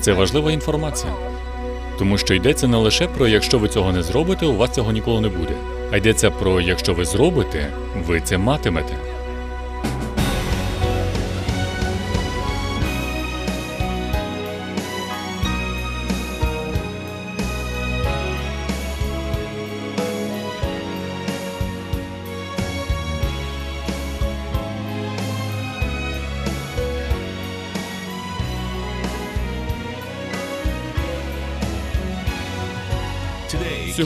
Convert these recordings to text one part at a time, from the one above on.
Це важлива інформація. Тому що йдеться не лише про якщо ви цього не зробите, у вас цього ніколи не буде. А йдеться про якщо ви зробите, ви це матимете.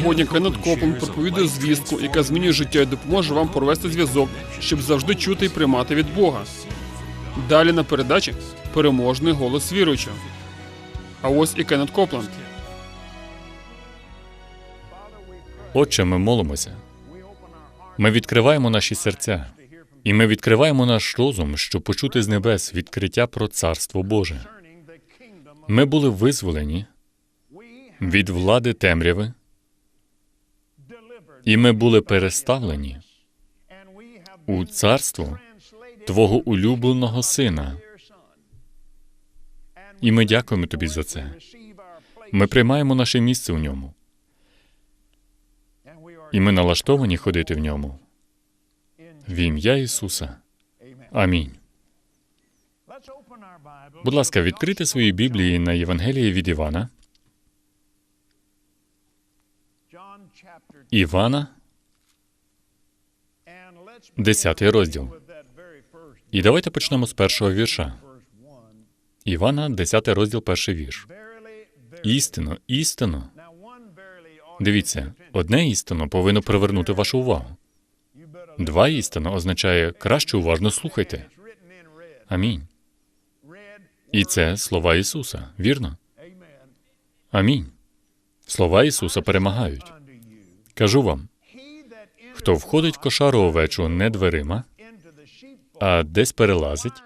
Сьогодні Копланд проповідує звістку, яка змінює життя і допоможе вам провести зв'язок, щоб завжди чути і приймати від Бога. Далі на передачі переможний голос віруючого. А ось і Кеннет Копланд. Отче, ми молимося. Ми відкриваємо наші серця, і ми відкриваємо наш розум, щоб почути з небес відкриття про Царство Боже. Ми були визволені від влади темряви, і ми були переставлені у царство Твого улюбленого Сина. І ми дякуємо тобі за це. Ми приймаємо наше місце у ньому, і ми налаштовані ходити в ньому. В ім'я Ісуса. Амінь. Будь ласка, відкрийте свої Біблії на Євангелії від Івана. Івана, Десятий розділ. і давайте почнемо з першого вірша. Івана, 10 розділ, перший вірш. Істинно, істинно. Дивіться, одне істинно повинно привернути вашу увагу. Два істинно означає краще уважно слухайте. Амінь. І це слова Ісуса, вірно? Амінь. Слова Ісуса перемагають. Кажу вам, хто входить в кошару овечу не дверима, а десь перелазить,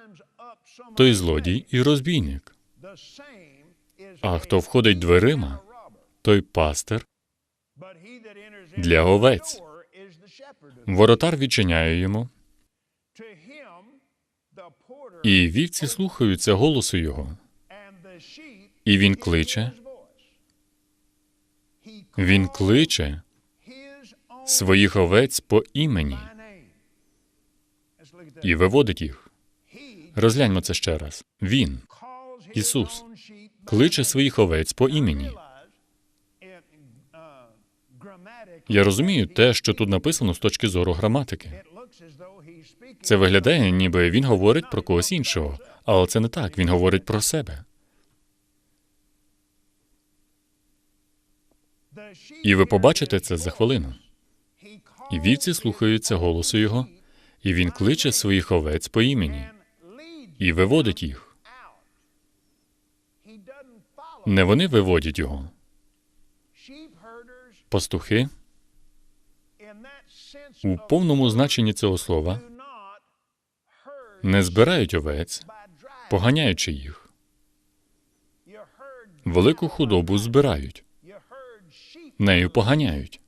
той злодій і розбійник. А хто входить дверима, той пастир для овець. Воротар відчиняє йому, і вівці слухаються голосу його. І він кличе, він кличе своїх овець по імені і виводить їх. Розгляньмо це ще раз. Він, Ісус, кличе своїх овець по імені. Я розумію те, що тут написано з точки зору граматики. Це виглядає, ніби він говорить про когось іншого, але це не так. Він говорить про себе. І ви побачите це за хвилину. І вівці слухаються голосу його, і він кличе своїх овець по імені і виводить їх. Не вони виводять його. Пастухи у повному значенні цього слова не збирають овець, поганяючи їх. Велику худобу збирають, нею поганяють.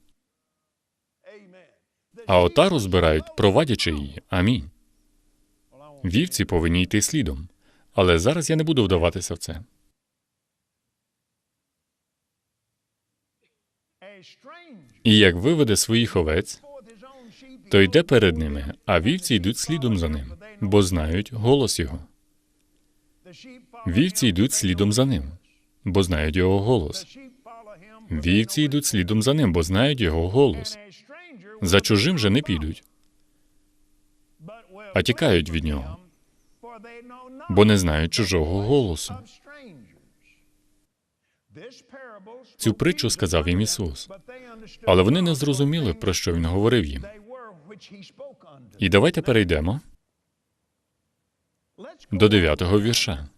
А отару збирають, провадячи її. Амінь. Вівці повинні йти слідом. Але зараз я не буду вдаватися в це. І як виведе своїх овець, то йде перед ними, а вівці йдуть слідом за ним, бо знають голос його. Вівці йдуть слідом за ним, бо знають його голос. Вівці йдуть слідом за ним, бо знають його голос. За чужим же не підуть, а тікають від нього, бо не знають чужого голосу. Цю притчу сказав їм Ісус, але вони не зрозуміли, про що Він говорив їм. І давайте перейдемо до дев'ятого вірша.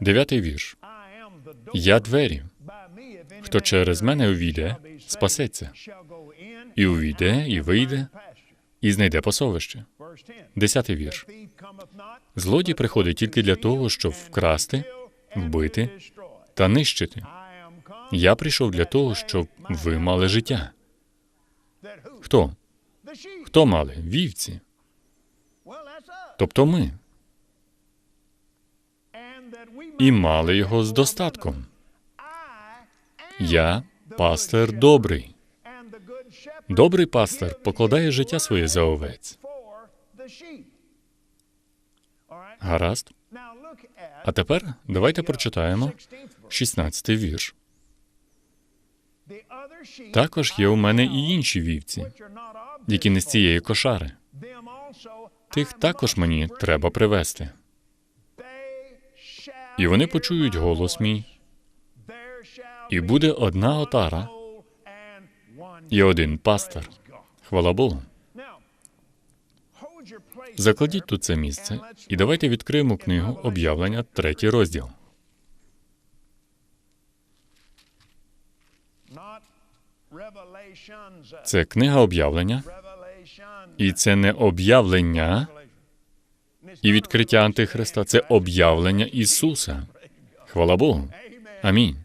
Дев'ятий вірш. Я двері. Хто через мене увійде, спасеться. І увійде, і вийде, і знайде пасовище. Десятий вірш. Злодій приходить тільки для того, щоб вкрасти, вбити та нищити. Я прийшов для того, щоб ви мали життя. Хто? Хто мали? Вівці. Тобто ми. і мали його з достатком. Я пастир добрий. Добрий пастир покладає життя своє за овець. Гаразд. А тепер давайте прочитаємо 16-й вірш. Також є у мене і інші вівці, які не з цієї кошари. Тих також мені треба привести. І вони почують голос мій, і буде одна отара і один пастир. Хвала Богу. Закладіть тут це місце, і давайте відкриємо книгу об'явлення, третій розділ. Це книга об'явлення, і це не об'явлення і відкриття Антихриста, це об'явлення Ісуса. Хвала Богу. Амінь.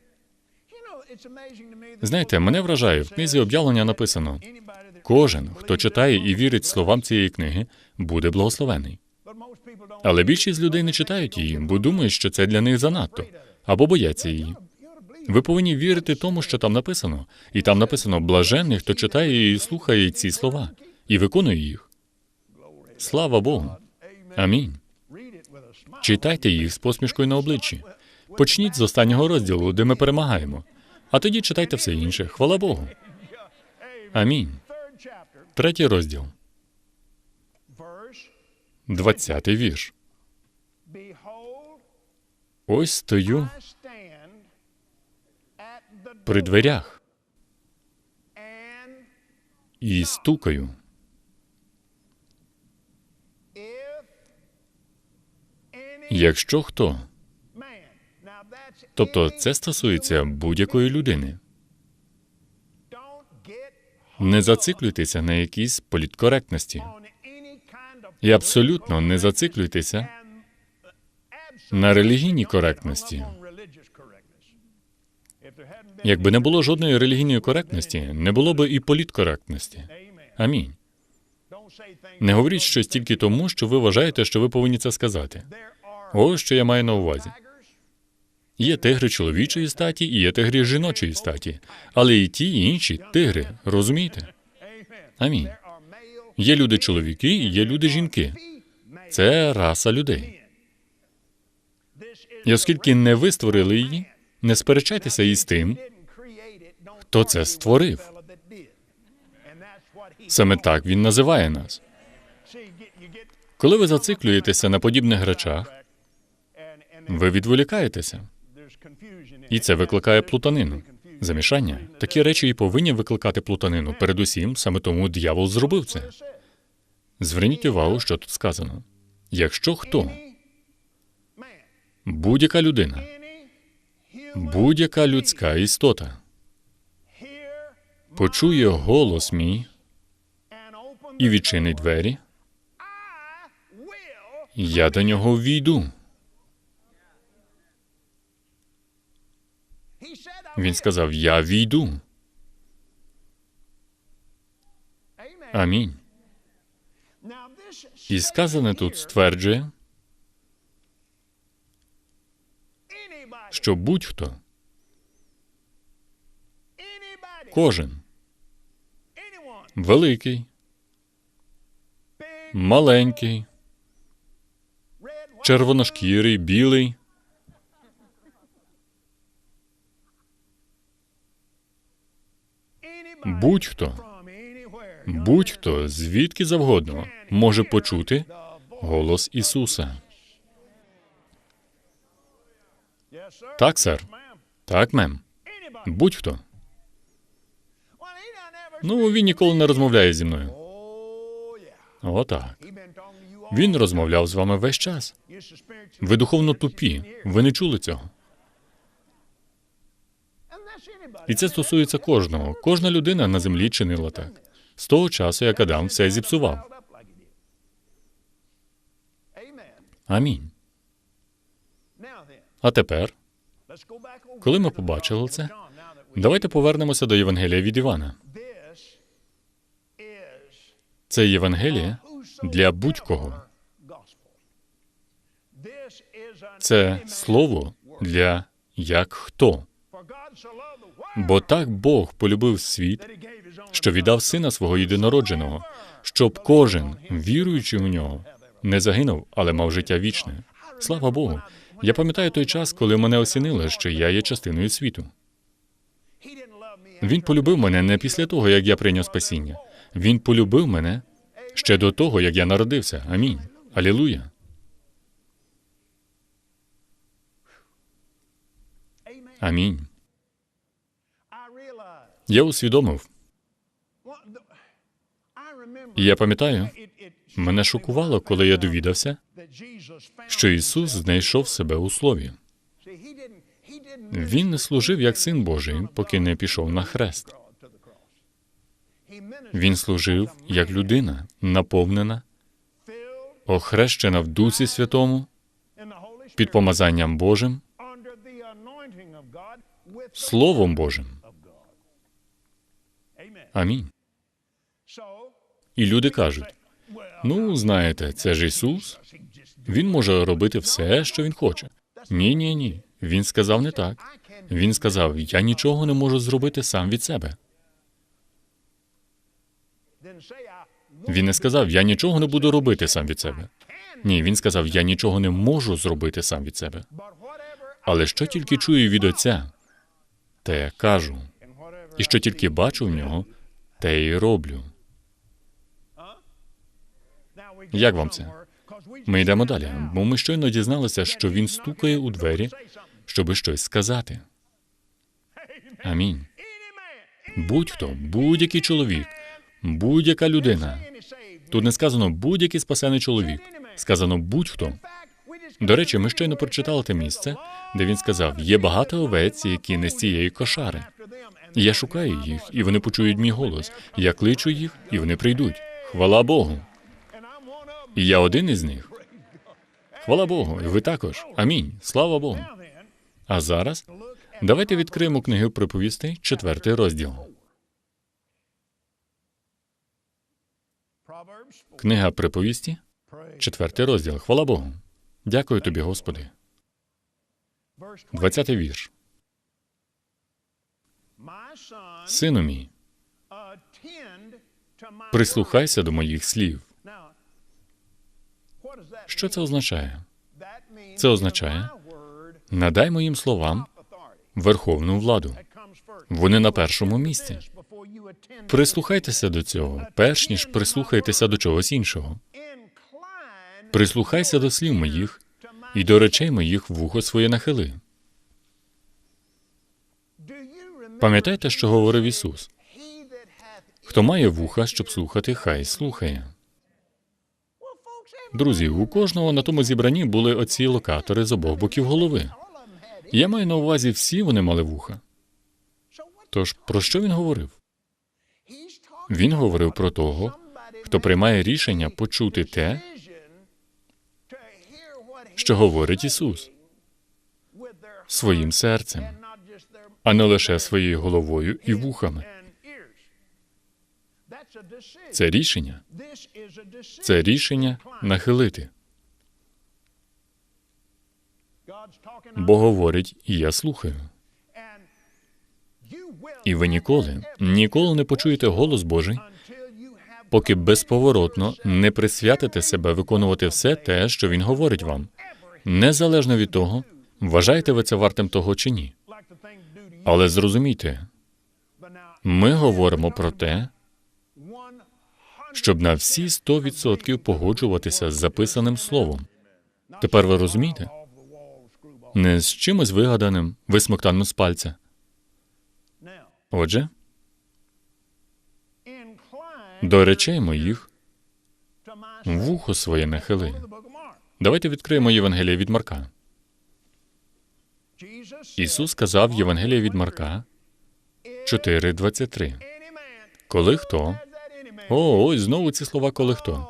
Знаєте, мене вражає, в книзі об'явлення написано: кожен, хто читає і вірить словам цієї книги, буде благословений. Але більшість людей не читають її, бо думають, що це для них занадто, або бояться її. Ви повинні вірити тому, що там написано, і там написано блаженний, хто читає і слухає ці слова, і виконує їх. Слава Богу. Амінь. Читайте їх з посмішкою на обличчі. Почніть з останнього розділу, де ми перемагаємо. А тоді читайте все інше. Хвала Богу. Амінь. Третій розділ, двадцятий вірш. Ось стою при дверях і стукаю. Якщо хто, тобто це стосується будь-якої людини, не зациклюйтеся на якійсь політкоректності і абсолютно не зациклюйтеся на релігійній коректності. Якби не було жодної релігійної коректності, не було б і політкоректності. Амінь. Не говоріть щось тільки тому, що ви вважаєте, що ви повинні це сказати. Ось що я маю на увазі. Є тигри чоловічої статі і є тигри жіночої статі, але і ті, і інші тигри, розумієте? Амінь. Є люди чоловіки і є люди жінки. Це раса людей. І оскільки не ви створили її, не сперечайтеся із тим, хто це створив. Саме так він називає нас. Коли ви зациклюєтеся на подібних речах, ви відволікаєтеся, і це викликає плутанину. Замішання. Такі речі і повинні викликати плутанину. Передусім, саме тому диявол зробив це. Зверніть увагу, що тут сказано. Якщо хто, будь-яка людина, будь-яка людська істота почує голос мій і відчинить двері, я до нього ввійду. Він сказав: Я війду. Амінь. І сказане тут стверджує, що будь-хто, кожен, великий, маленький, червоношкірий, білий, будь-хто, будь-хто, звідки завгодно, може почути голос Ісуса. Так, сер. Так, мем. Будь-хто. Ну, він ніколи не розмовляє зі мною. Отак. Він розмовляв з вами весь час. Ви духовно тупі. Ви не чули цього. І це стосується кожного. Кожна людина на землі чинила так. З того часу, як Адам все зіпсував. Амінь. А тепер, коли ми побачили це, давайте повернемося до Євангелія від Івана. Це Євангеліє для будь-кого. Це слово для як хто. Бо так Бог полюбив світ, що віддав сина свого єдинородженого, щоб кожен, віруючи в нього, не загинув, але мав життя вічне. Слава Богу. Я пам'ятаю той час, коли мене осінило, що я є частиною світу. Він полюбив мене не після того, як я прийняв спасіння. Він полюбив мене ще до того, як я народився. Амінь. Алілуя. Амінь. Я усвідомив, і я пам'ятаю, мене шокувало, коли я довідався, що Ісус знайшов себе у Слові. Він не служив як син Божий, поки не пішов на хрест. Він служив як людина, наповнена, охрещена в Дусі Святому, під помазанням Божим, Словом Божим. Амінь. І люди кажуть: ну, знаєте, це ж Ісус. Він може робити все, що він хоче. Ні, ні, ні. Він сказав не так. Він сказав: Я нічого не можу зробити сам від себе. Він не сказав, я нічого не буду робити сам від себе. Ні, він сказав, я нічого не можу зробити сам від себе. Але що тільки чую від Отця, те кажу. І що тільки бачу в нього, те й роблю. Як вам це? Ми йдемо далі, бо ми щойно дізналися, що він стукає у двері, щоби щось сказати. Амінь. Будь-хто, будь-який чоловік, будь-яка людина. Тут не сказано будь-який спасений чоловік. Сказано будь-хто. До речі, ми щойно прочитали те місце, де він сказав: є багато овець, які не з цієї кошари. Я шукаю їх, і вони почують мій голос. Я кличу їх, і вони прийдуть. Хвала Богу. І я один із них. Хвала Богу, і ви також. Амінь. Слава Богу. А зараз давайте відкриємо книгу приповістей, четвертий розділ. Книга приповісті, четвертий розділ. Хвала Богу. Дякую тобі, Господи. Двадцятий вірш. Сину мій, прислухайся до моїх слів. Що це означає? Це означає, надай моїм словам верховну владу. Вони на першому місці. Прислухайтеся до цього, перш ніж прислухайтеся до чогось іншого. Прислухайся до слів моїх і до речей моїх вухо своє нахили. Пам'ятаєте, що говорив Ісус? Хто має вуха, щоб слухати, хай слухає. Друзі, у кожного на тому зібранні були оці локатори з обох боків голови. Я маю на увазі, всі вони мали вуха. Тож про що він говорив? Він говорив про того, хто приймає рішення почути те, що говорить Ісус своїм серцем, а не лише своєю головою і вухами. Це рішення. Це рішення нахилити. Бо говорить, і я слухаю. І ви ніколи, ніколи не почуєте голос Божий, поки безповоротно не присвятите себе виконувати все те, що Він говорить вам, незалежно від того, вважаєте ви це вартим того чи ні. Але зрозумійте, ми говоримо про те, щоб на всі 100% погоджуватися з записаним словом. Тепер ви розумієте? Не з чимось вигаданим, висмоктаним з пальця. Отже, до речей моїх вухо своє нахили. Давайте відкриємо Євангеліє від Марка. Ісус сказав Євангеліє від Марка 4.23. Коли хто? О, ось знову ці слова коли хто.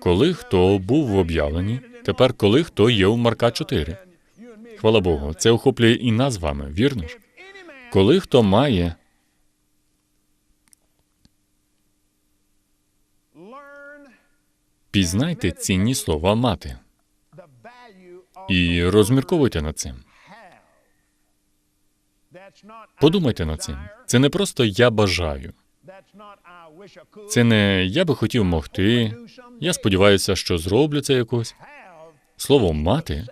Коли хто був в об'явленні, тепер коли хто є у Марка 4. Хвала Богу, це охоплює і нас з вами, вірно ж? Коли хто має Пізнайте цінні слова мати. І розмірковуйте над цим. Подумайте над цим. Це не просто я бажаю. Це не я би хотів могти. Я сподіваюся, що зроблю це якось. Слово мати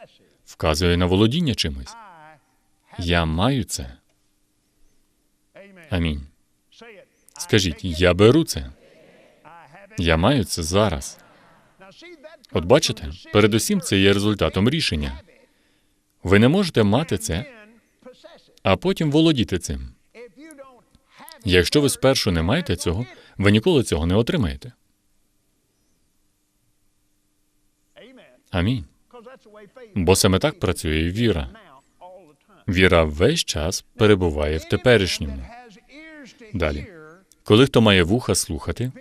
вказує на володіння чимось. Я маю це. Амінь. Скажіть, я беру це. Я маю це зараз. От бачите, передусім це є результатом рішення. Ви не можете мати це, а потім володіти цим. Якщо ви спершу не маєте цього, ви ніколи цього не отримаєте. Амінь. Бо саме так працює віра. Віра весь час перебуває в теперішньому. Далі. Коли хто має вуха слухати,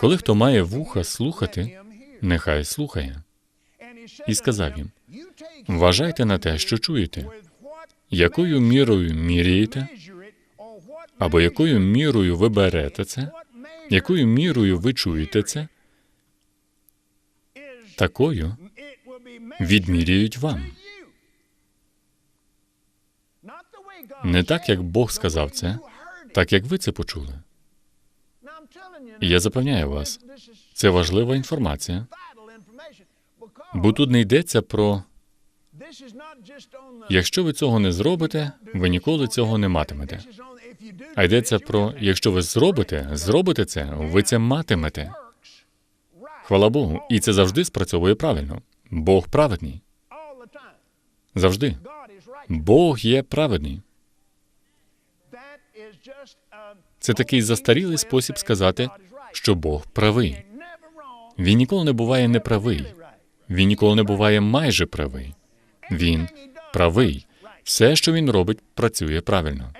коли хто має вуха слухати, нехай слухає. І сказав їм: вважайте на те, що чуєте, якою мірою міряєте, або якою мірою ви берете це, якою мірою ви чуєте це, такою відміряють вам. Не так, як Бог сказав це, так як ви це почули. Я запевняю вас, це важлива інформація, бо тут не йдеться про якщо ви цього не зробите, ви ніколи цього не матимете. А йдеться про якщо ви зробите, зробите це, ви це матимете. Хвала Богу, і це завжди спрацьовує правильно. Бог праведний. Завжди. Бог є праведний. Це такий застарілий спосіб сказати, що Бог правий. Він ніколи не буває неправий. Він ніколи не буває майже правий. Він правий. Все, що він робить, працює правильно.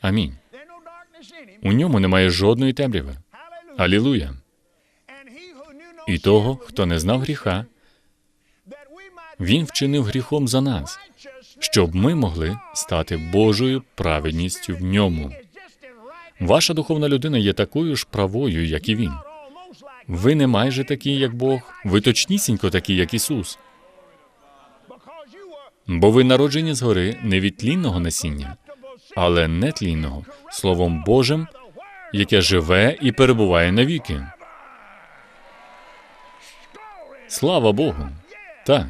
Амінь. У ньому немає жодної темряви. Алілуя. І того, хто не знав гріха, він вчинив гріхом за нас, щоб ми могли стати Божою праведністю в ньому. Ваша духовна людина є такою ж правою, як і він. Ви не майже такі, як Бог, ви точнісінько такі, як Ісус. Бо ви народжені згори не від тлінного насіння, але нетлінного, Словом Божим, яке живе і перебуває навіки. Слава Богу! Так.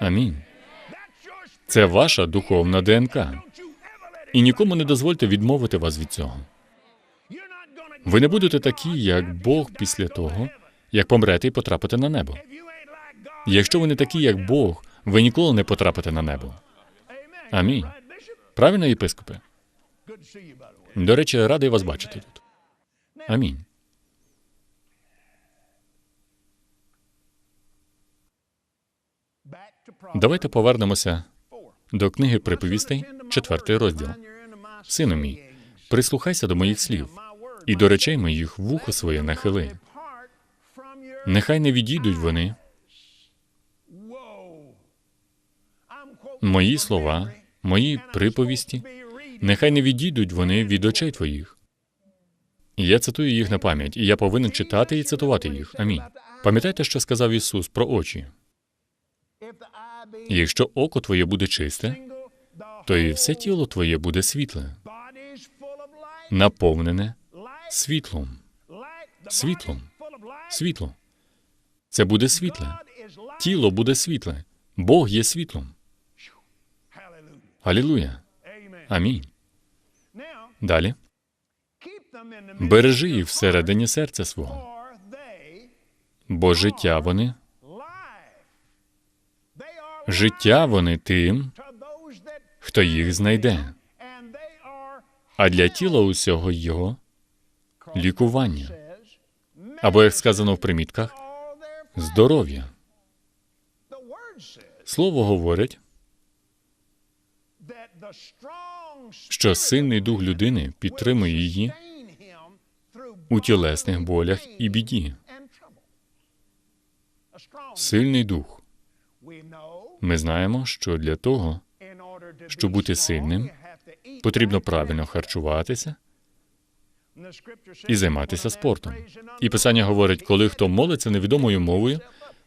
Амінь. Це ваша духовна ДНК. І нікому не дозвольте відмовити вас від цього. Ви не будете такі, як Бог після того, як помрете і потрапите на небо. Якщо ви не такі, як Бог, ви ніколи не потрапите на небо. Амінь. Правильно, єпископе? До речі, радий вас бачити тут. Амінь. Давайте повернемося до книги приповістей, четвертий розділ. Сину мій, прислухайся до моїх слів, і до речей моїх вухо своє нахили. Нехай не відійдуть вони, мої слова, мої приповісті, нехай не відійдуть вони від очей твоїх. Я цитую їх на пам'ять, і я повинен читати і цитувати їх. Амінь. Пам'ятайте, що сказав Ісус про очі. Якщо око твоє буде чисте, то і все тіло твоє буде світле, наповнене світлом. Світлом. Світло. Це буде світле. Тіло буде світле. Бог є світлом. Алілуя. Амінь. Далі. Бережи їх всередині серця свого, бо життя вони, життя вони тим, хто їх знайде, а для тіла усього його лікування. Або, як сказано в примітках, здоров'я. Слово говорить, що сильний дух людини підтримує її у тілесних болях і біді. Сильний дух. Ми знаємо, що для того, щоб бути сильним, потрібно правильно харчуватися і займатися спортом. І писання говорить, коли хто молиться невідомою мовою,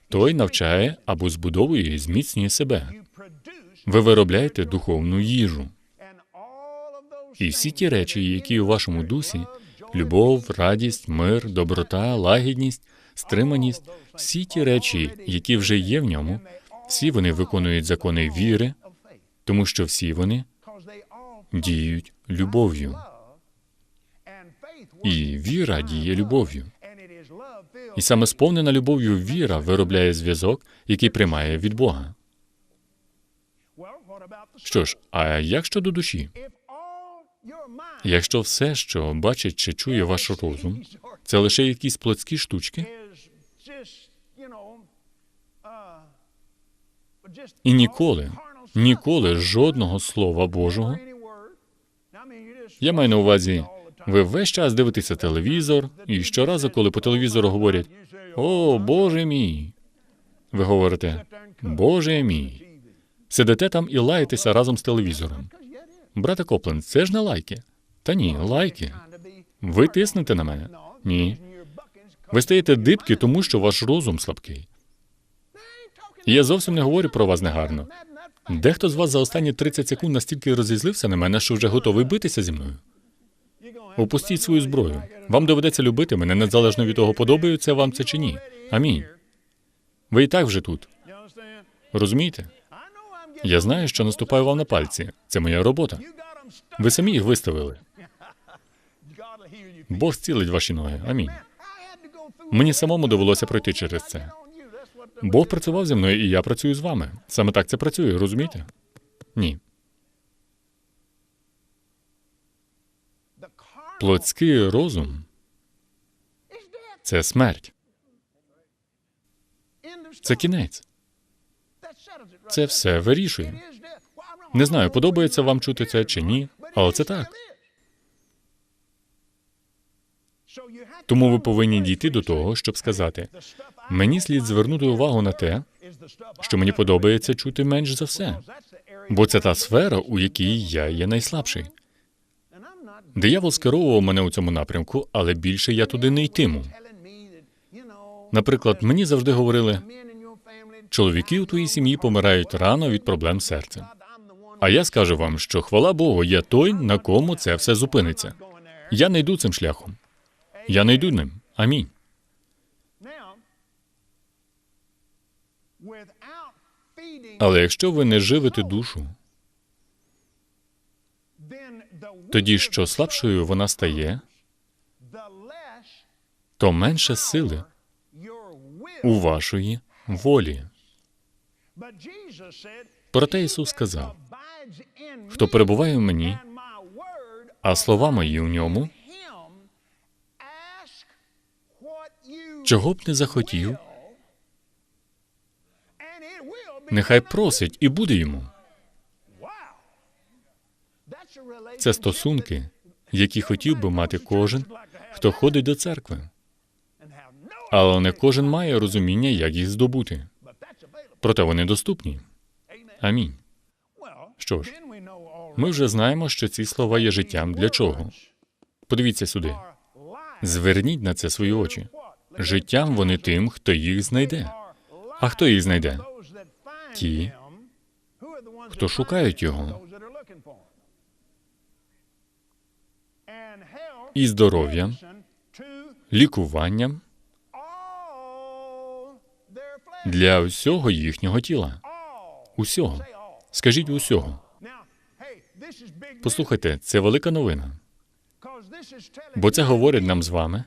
той навчає або збудовує і зміцнює себе. Ви виробляєте духовну їжу. І всі ті речі, які у вашому дусі любов, радість, мир, доброта, лагідність, стриманість, всі ті речі, які вже є в ньому, всі вони виконують закони віри, тому що всі вони діють любов'ю. І віра діє любов'ю. І саме сповнена любов'ю віра виробляє зв'язок, який приймає від Бога. Що ж, а як щодо душі? Якщо все, що бачить чи чує ваш розум, це лише якісь плотські штучки, і ніколи, ніколи жодного слова Божого. Я маю на увазі, ви весь час дивитеся телевізор, і щоразу, коли по телевізору говорять О, Боже мій, ви говорите Боже мій. Сидите там і лаєтеся разом з телевізором. Брате Копленд, це ж не лайки. Та ні, лайки. Ви тиснете на мене? Ні. Ви стаєте дибки, тому що ваш розум слабкий. Я зовсім не говорю про вас негарно. Дехто з вас за останні 30 секунд настільки розізлився на мене, що вже готовий битися зі мною. Опустіть свою зброю. Вам доведеться любити мене незалежно від того, подобається вам це чи ні. Амінь. Ви і так вже тут. Розумієте? Я знаю, що наступаю вам на пальці. Це моя робота. Ви самі їх виставили. Бог зцілить ваші ноги. Амінь. Мені самому довелося пройти через це. Бог працював зі мною, і я працюю з вами. Саме так це працює, розумієте? Ні. Плотський розум це смерть. Це кінець. Це все вирішує. Не знаю, подобається вам чути це чи ні, але це так. Тому ви повинні дійти до того, щоб сказати: мені слід звернути увагу на те, що мені подобається чути менш за все, бо це та сфера, у якій я є найслабший. Диявол скеровував мене у цьому напрямку, але більше я туди не йтиму. Наприклад, мені завжди говорили, чоловіки у твоїй сім'ї помирають рано від проблем серця. А я скажу вам, що хвала Богу, я той, на кому це все зупиниться. Я не йду цим шляхом. Я не йду ним. Амінь. Але якщо ви не живете душу, тоді що слабшою вона стає, то менше сили у вашої волі. Проте Ісус сказав: хто перебуває в мені, а слова мої у ньому, чого б не захотів, нехай просить і буде йому. Це стосунки, які хотів би мати кожен, хто ходить до церкви. Але не кожен має розуміння, як їх здобути. Проте вони доступні. Амінь. Що ж, ми вже знаємо, що ці слова є життям для чого. Подивіться сюди. Зверніть на це свої очі. Життям вони тим, хто їх знайде. А хто їх знайде? Ті, хто шукають його. І здоров'ям, лікуванням для усього їхнього тіла. Усього. Скажіть усього. Послухайте, це велика новина. Бо це говорить нам з вами,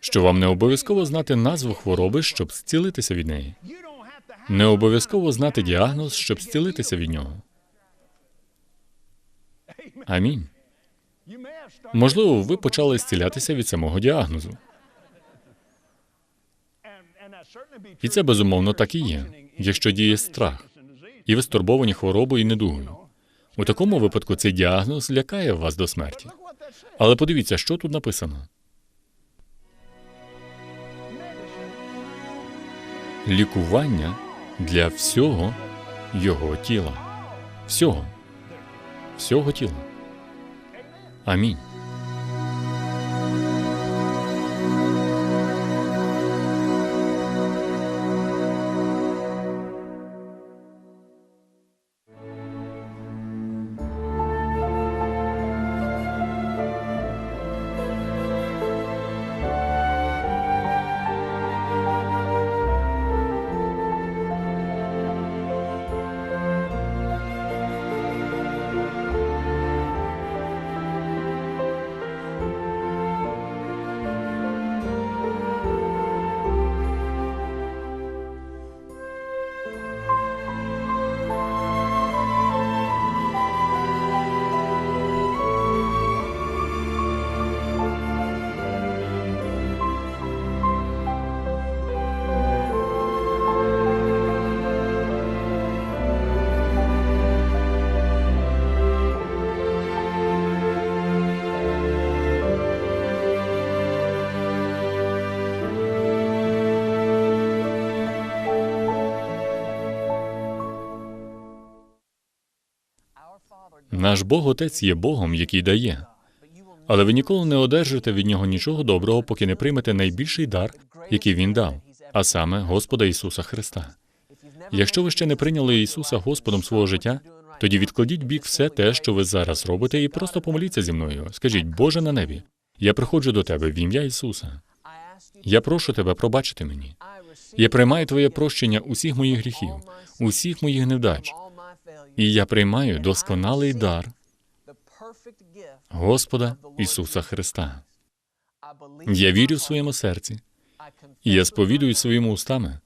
що вам не обов'язково знати назву хвороби, щоб зцілитися від неї. Не обов'язково знати діагноз, щоб зцілитися від нього. Амінь. Можливо, ви почали зцілятися від самого діагнозу. І це безумовно так і є, якщо діє страх, і ви стурбовані хворобою і недугою. У такому випадку цей діагноз лякає вас до смерті. Але подивіться, що тут написано. Лікування для всього його тіла. Всього. Всього тіла. Амінь. Наш Бог Отець є Богом, який дає. Але ви ніколи не одержите від нього нічого доброго, поки не приймете найбільший дар, який він дав, а саме Господа Ісуса Христа. Якщо ви ще не прийняли Ісуса Господом свого життя, тоді відкладіть бік все те, що ви зараз робите, і просто помоліться зі мною. Скажіть, Боже на небі, я приходжу до Тебе в ім'я Ісуса. Я прошу Тебе пробачити мені. Я приймаю Твоє прощення усіх моїх гріхів, усіх моїх невдач, і я приймаю досконалий дар Господа Ісуса Христа. Я вірю в своєму серці, і я сповідую своїми устами,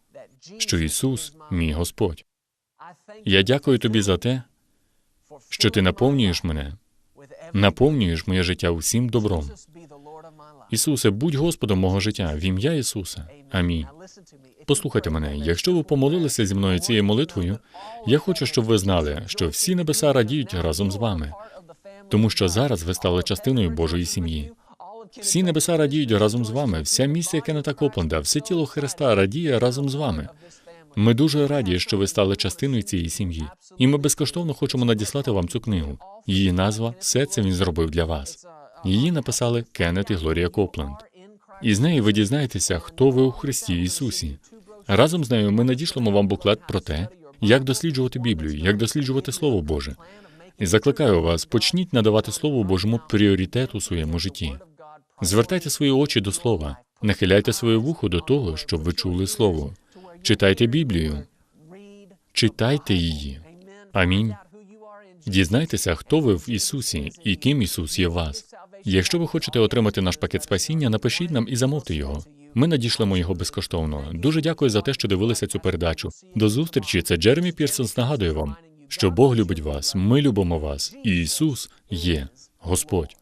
що Ісус мій Господь. Я дякую тобі за те, що ти наповнюєш мене, наповнюєш моє життя усім добром. Ісусе, будь Господом мого життя в ім'я Ісуса. Амінь. Послухайте мене, якщо ви помолилися зі мною цією молитвою, я хочу, щоб ви знали, що всі небеса радіють разом з вами, тому що зараз ви стали частиною Божої сім'ї. Всі небеса радіють разом з вами. Вся місія Кеннета Копленда, все тіло Христа радіє разом з вами. Ми дуже раді, що ви стали частиною цієї сім'ї, і ми безкоштовно хочемо надіслати вам цю книгу. Її назва Все це він зробив для вас. Її написали Кеннет і Глорія Копленд. І з неї ви дізнаєтеся, хто ви у Христі Ісусі. Разом з нею ми надішлемо вам буклет про те, як досліджувати Біблію, як досліджувати Слово Боже. І закликаю вас, почніть надавати Слову Божому пріоритет у своєму житті. Звертайте свої очі до слова, нахиляйте своє вухо до того, щоб ви чули слово. Читайте Біблію, читайте її. Амінь. Дізнайтеся, хто ви в Ісусі і ким Ісус є в вас. Якщо ви хочете отримати наш пакет спасіння, напишіть нам і замовте його. Ми надішлемо його безкоштовно. Дуже дякую за те, що дивилися цю передачу. До зустрічі. Це Джеремі Пірсонс нагадує вам, що Бог любить вас, ми любимо вас, і Ісус є Господь.